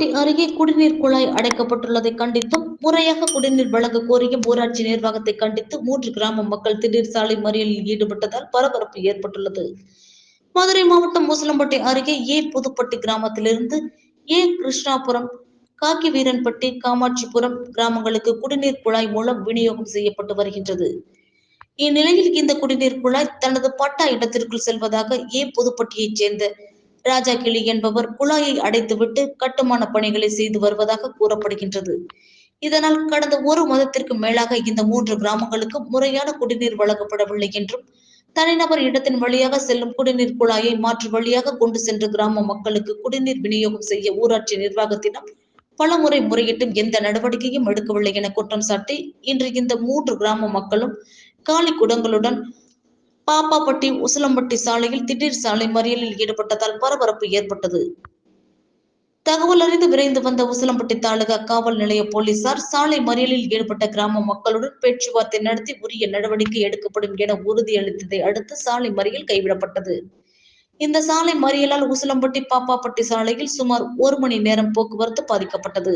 உசிலம்பட்டி அருகே குடிநீர் குழாய் அடைக்கப்பட்டுள்ளதை கண்டித்தும் முறையாக குடிநீர் வழங்க கோரியும் ஊராட்சி நிர்வாகத்தை கண்டித்து மூன்று கிராம மக்கள் திடீர் சாலை மறியலில் ஈடுபட்டதால் பரபரப்பு ஏற்பட்டுள்ளது. மதுரை மாவட்டம் முசலம்பட்டி அருகே ஏ புதுப்பட்டி கிராமத்திலிருந்து ஏ கிருஷ்ணாபுரம் காக்கி வீரன்பட்டி காமாட்சிபுரம் கிராமங்களுக்கு குடிநீர் குழாய் மூலம் விநியோகம் செய்யப்பட்டு வருகின்றது. இந்நிலையில் இந்த குடிநீர் குழாய் தனது பட்டா இடத்திற்குள் செல்வதாக ஏ புதுப்பட்டியைச் சேர்ந்த ராஜா கிளி என்பவர் குழாயை அடைத்துவிட்டு கட்டுமான பணிகளை செய்து வருவதாக கூறப்படுகின்றது. இதனால் கடந்த ஒரு மாதத்திற்கு மேலாக இந்த மூன்று கிராமங்களுக்கு முறையான குடிநீர் வழங்கப்படவில்லை என்றும் தனிநபர் இடத்தின் வழியாக செல்லும் குடிநீர் குழாயை மாற்று வழியாக கொண்டு சென்று கிராம மக்களுக்கு குடிநீர் விநியோகம் செய்ய ஊராட்சி நிர்வாகத்திடம் பலமுறை முறையிட்டும் எந்த நடவடிக்கையும் எடுக்கவில்லை என குற்றம் சாட்டி இன்று இந்த மூன்று கிராம மக்களும் காலி குடங்களுடன் பாப்பாப்பட்டி உசிலம்பட்டி சாலையில் திடீர் சாலை மறியலில் ஈடுபட்டதால் பரபரப்பு ஏற்பட்டது. தகவல் அறிந்து விரைந்து வந்த உசிலம்பட்டி தாலுகா காவல் நிலைய போலீசார் சாலை மறியலில் ஈடுபட்ட கிராம மக்களுடன் பேச்சுவார்த்தை நடத்தி உரிய நடவடிக்கை எடுக்கப்படும் என உறுதியளித்ததை அடுத்து சாலை மறியல் கைவிடப்பட்டது. இந்த சாலை மறியலால் உசிலம்பட்டி பாப்பாப்பட்டி சாலையில் சுமார் ஒரு மணி நேரம் போக்குவரத்து பாதிக்கப்பட்டது.